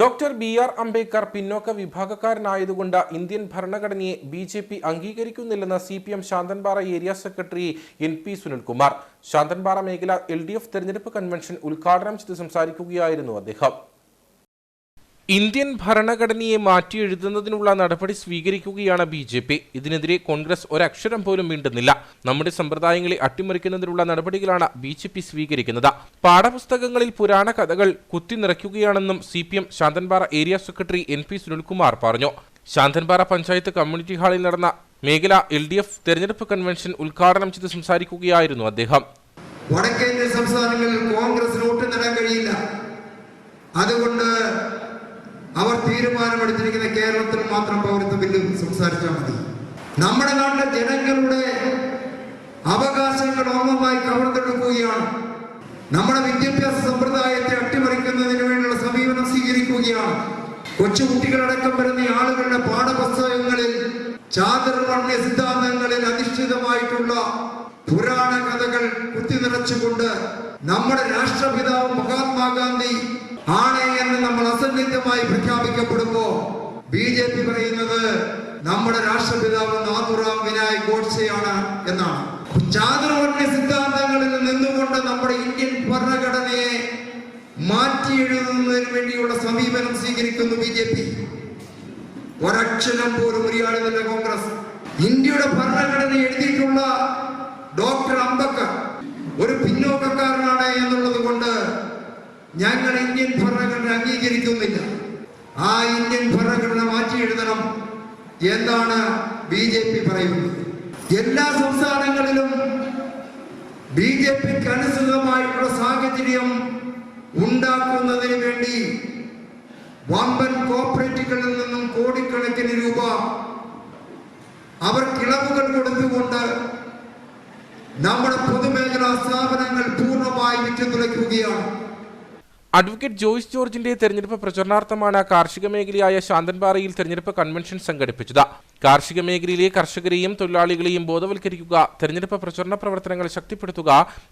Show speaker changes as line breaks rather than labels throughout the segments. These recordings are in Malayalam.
ഡോക്ടർ ബി ആർ അംബേദ്കർ പിന്നോക്ക വിഭാഗക്കാരനായതുകൊണ്ട് ഇന്ത്യൻ ഭരണഘടനയെ B J P അംഗീകരിക്കുന്നില്ലെന്ന് C P M Santhanpara area secretary N P Sunilkumar. Santhanpara മേഖല എൽ ഡി എഫ് തെരഞ്ഞെടുപ്പ് കൺവെൻഷൻ ഉദ്ഘാടനം ചെയ്ത് സംസാരിക്കുകയായിരുന്നു അദ്ദേഹം. ഇന്ത്യൻ ഭരണഘടനയെ മാറ്റിയെഴുതുന്നതിനുള്ള നടപടി സ്വീകരിക്കുകയാണ് ബി ജെ പി. ഇതിനെതിരെ കോൺഗ്രസ് ഒരക്ഷരം പോലും മിണ്ടുന്നില്ല. നമ്മുടെ സമ്പ്രദായങ്ങളെ അട്ടിമറിക്കുന്നതിനുള്ള നടപടികളാണ് ബി ജെ പി സ്വീകരിക്കുന്നത്. പാഠപുസ്തകങ്ങളിൽ പുരാണ കഥകൾ കുത്തിനിറയ്ക്കുകയാണെന്നും C P M Santhanpara area secretary N P Sunilkumar പറഞ്ഞു. ശാന്തൻപാറ പഞ്ചായത്ത് കമ്മ്യൂണിറ്റി ഹാളിൽ നടന്ന മേഖല എൽ ഡി എഫ് തെരഞ്ഞെടുപ്പ് കൺവെൻഷൻ ഉദ്ഘാടനം ചെയ്ത് സംസാരിക്കുകയായിരുന്നു അദ്ദേഹം.
വടക്കേന്ത്യൻ സംസ്ഥാനങ്ങളിൽ കോൺഗ്രസിന് വോട്ട് നേടാൻ കഴിയില്ല. അതുകൊണ്ട് തീരുമാനമെടുത്തിരിക്കുന്ന കേരളത്തിൽ മാത്രം പൗരത്വ ബില്ല് സംസാരിച്ചാൽ മതി. നമ്മുടെ നാട്ടിലെ ജനങ്ങളുടെ അവകാശങ്ങൾ ഓമമായി കവർന്നെടുക്കുകയാണ്. നമ്മുടെ വിദ്യാഭ്യാസ സമ്പ്രദായത്തെ അട്ടിമറിക്കുന്നതിന് വേണ്ടിയുള്ള സമീപനം സ്വീകരിക്കുകയാണ്. കൊച്ചുകുട്ടികളടക്കം വരുന്ന ആളുകളുടെ പാഠപുസ്തകങ്ങളിൽ ചാതുർവർണ സിദ്ധാന്തങ്ങളിൽ അധിഷ്ഠിതമായിട്ടുള്ള പുരാണ കഥകൾ കുത്തി നിറച്ചുകൊണ്ട് നമ്മുടെ രാഷ്ട്രപിതാവ് മഹാത്മാഗാന്ധി ആണ് എന്ന് നമ്മൾ അസന്നിഗ്ധമായി പ്രഖ്യാപിക്കപ്പെടുമ്പോ ബി ജെ പി പറയുന്നത് നമ്മുടെ രാഷ്ട്രപിതാവ് നാഥുറാം വിനായക് ഗോഡ്സെയാണ് എന്നാണ്. ചാതുർവർണ സിദ്ധാന്തങ്ങളിൽ നിന്നുകൊണ്ട് നമ്മുടെ ഇന്ത്യൻ ഭരണഘടനയെ മാറ്റി എഴുതുന്നതിന് വേണ്ടിയുള്ള സമീപനം സ്വീകരിക്കുന്നു ബി ജെ പി. ഒരക്ഷരം പോലും ഉരിയാടുന്നില്ല കോൺഗ്രസ്. ഇന്ത്യയുടെ ഭരണഘടന എഴുതിയിട്ടുള്ള ഡോക്ടർ അംബക്കർ ഒരു പിന്നോക്കക്കാരനാണ് എന്നുള്ളത് കൊണ്ട് ഞങ്ങൾ ഇന്ത്യൻ ഭരണഘടന അംഗീകരിക്കുന്നില്ല. ആ ഇന്ത്യൻ ഭരണഘടന മാറ്റി എഴുതണം എന്നാണ് ബി ജെ പി പറയുന്നത്. എല്ലാ സംസ്ഥാനങ്ങളിലും ബി ജെ പിക്ക് അനുസൃതമായിട്ടുള്ള സാഹചര്യം ഉണ്ടാക്കുന്നതിന് വേണ്ടി വമ്പൻ കോപ്പറേറ്റുകളിൽ നിന്നും കോടിക്കണക്കിന് രൂപ അവർ കിളവുകൾ കൊടുത്തുകൊണ്ട് പൂർണമായി
അഡ്വക്കേറ്റ് ജോയിസ് ജോർജിന്റെ തെരഞ്ഞെടുപ്പ് പ്രചരണാർത്ഥമാണ് കാർഷിക മേഖലയായ ശാന്തൻപാറയിൽ തെരഞ്ഞെടുപ്പ് കൺവെൻഷൻ സംഘടിപ്പിച്ചത്. കാർഷിക മേഖലയിലെ കർഷകരെയും തൊഴിലാളികളെയും ബോധവൽക്കരിക്കുക തെരഞ്ഞെടുപ്പ് പ്രചരണ പ്രവർത്തനങ്ങൾ ശക്തിപ്പെടുത്തുക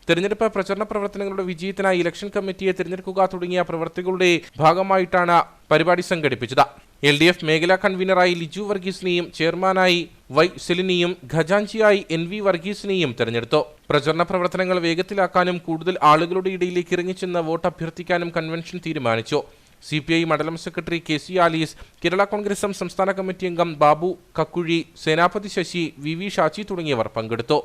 തെരഞ്ഞെടുപ്പ് പ്രചരണ പ്രവർത്തനങ്ങളുടെ വിജയത്തിനായി ഇലക്ഷൻ കമ്മിറ്റിയെ തിരഞ്ഞെടുക്കുക തുടങ്ങിയ പ്രവർത്തികളുടെ ഭാഗമായിട്ടാണ് പരിപാടി സംഘടിപ്പിച്ചത്. എൽ ഡി എഫ് മേഖലാ കൺവീനറായി ലിജു വർഗീസിനെയും ചെയർമാനായി വൈ സെലിനെയും ഖജാൻജിയായി എൻ വി വർഗീസിനെയും തെരഞ്ഞെടുത്തു. പ്രചരണ പ്രവർത്തനങ്ങൾ വേഗത്തിലാക്കാനും കൂടുതൽ ആളുകളുടെ ഇടയിലേക്ക് ഇറങ്ങിച്ചെന്ന് വോട്ട് അഭ്യർത്ഥിക്കാനും കൺവെൻഷൻ തീരുമാനിച്ചു. സി പി ഐ മണ്ഡലം secretary K C Alice Kerala Congress സംസ്ഥാന കമ്മിറ്റി അംഗം ബാബു കക്കുഴി സേനാപതി ശശി വി വി ഷാച്ചി തുടങ്ങിയവർ പങ്കെടുത്തു.